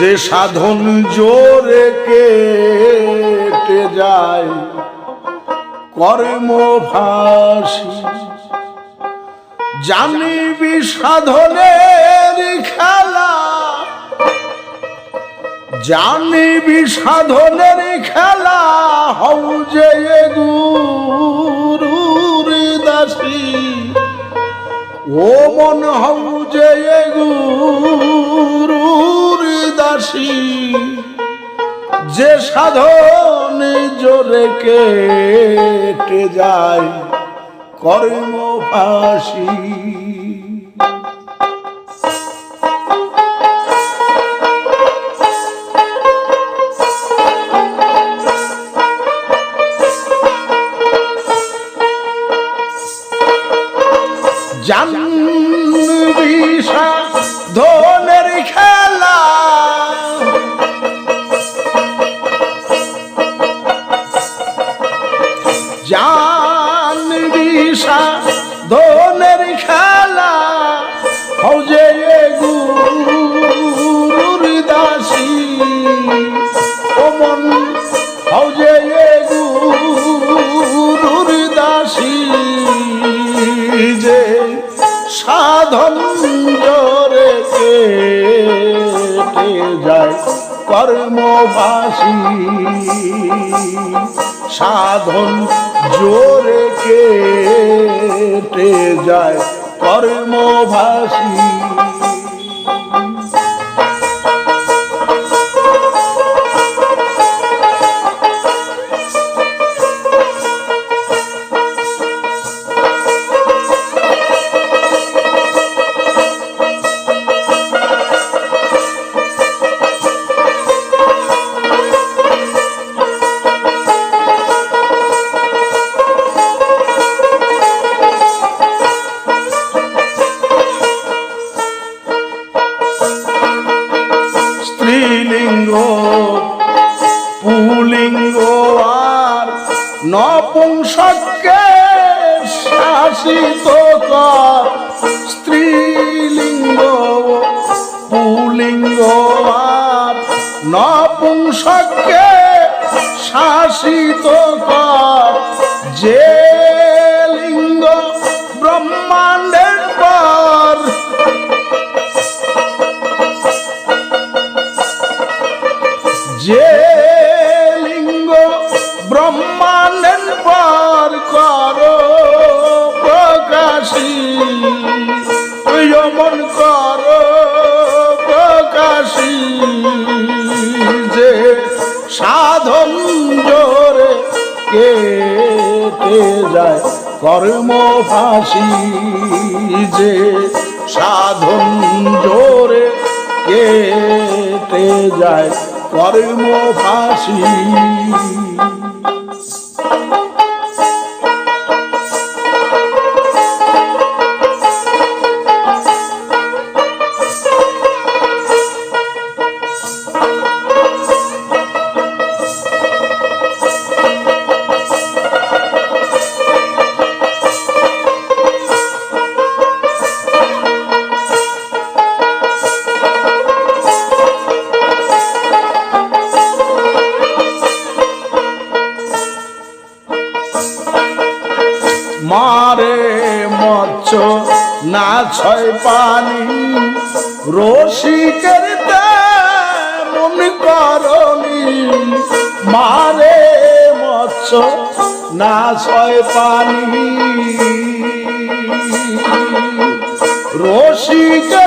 যে সাধন জোরে কেটে যায়, কর্ম ফাঁসি। জানিবি সাধনের খেলা, জানিবি সাধনের খেলা, হও যে গুরুর দাসী ও মন হও যে গুরুর দাসী যে সাধন জোরে কেটে যায় কর্ম জানবি ধনের খেলা, হৌজে গুরুর দাসী। ও মন, হৌজে গুরুর দাসী। যে সাধন জোরে যায় কর্মবাসী। সাধন জোরে কেটে যায় কর্মভাসী নপুংসকে শাসিত কর। স্ত্রীলিঙ্গ পুলিঙ্গ নপুংসকে শাসিত কর। যে লিঙ্গ ব্রহ্মাণ্ডের পর। যে যায় কর্ম ফাঁসি যে সাধন জোরে কেটে যায় কর্ম ছয় পানি রসিকের মনে করি মারে মৎস্য না ছয় পানি। রসিকের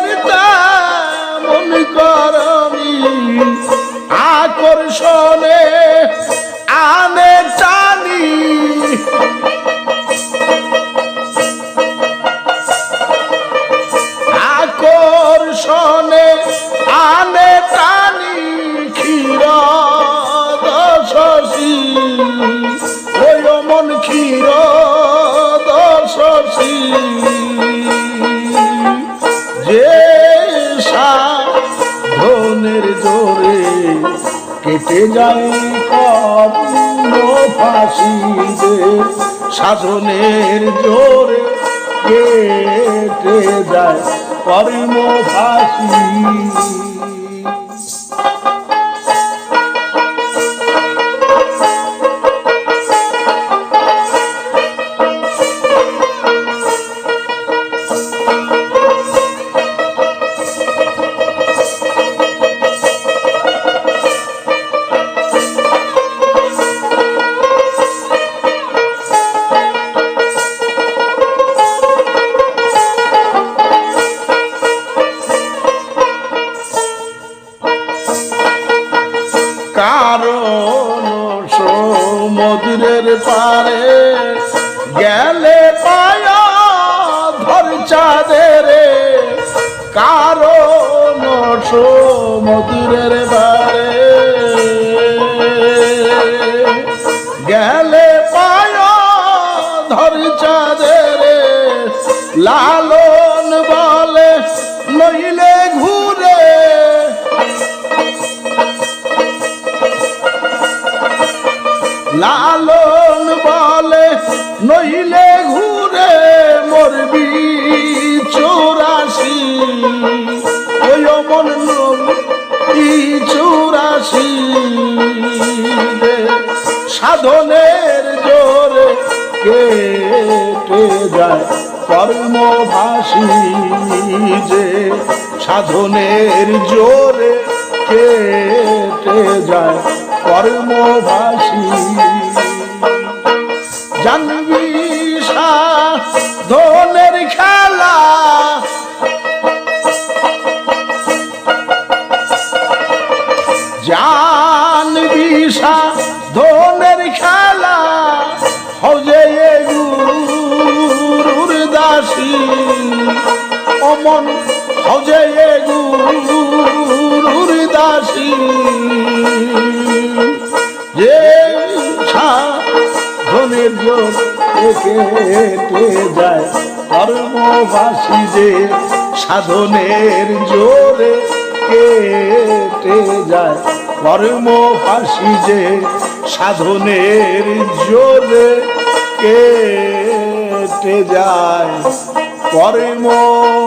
আনে টানি ক্ষীর দশী ওই মন ক্ষীর দশী যে সাধনের জোরে কেটে যায় কর্ম ফাঁসি সাধনের জোরে কেটে যায় কর্ম ফাঁসি। গেলে পায়া ধর চাঁদের কারণ সমুদ্রের বারে। গেলে পায়া ধর চাঁদের লালন বলে লালন বলে, নইলে ঘুরে মরবি চৌরাশি। ওই অমন নবী চৌরাশি? সাধনের জোরে কেটে যায় কর্মভাসী যে, সাধনের জোরে কেটে যায় কর্মভাসী জানবি সাধনের খেলা। জানবি সাধনের খেলা। হজে গুরুর দাসী অমন হজে গুরুর দাসী কেটে যায়? কর্মবাসী যে সাধনের জোরে কেটে যায়। কর্মবাসী যে সাধনের জোরে কেটে যায়। কর্মবাসী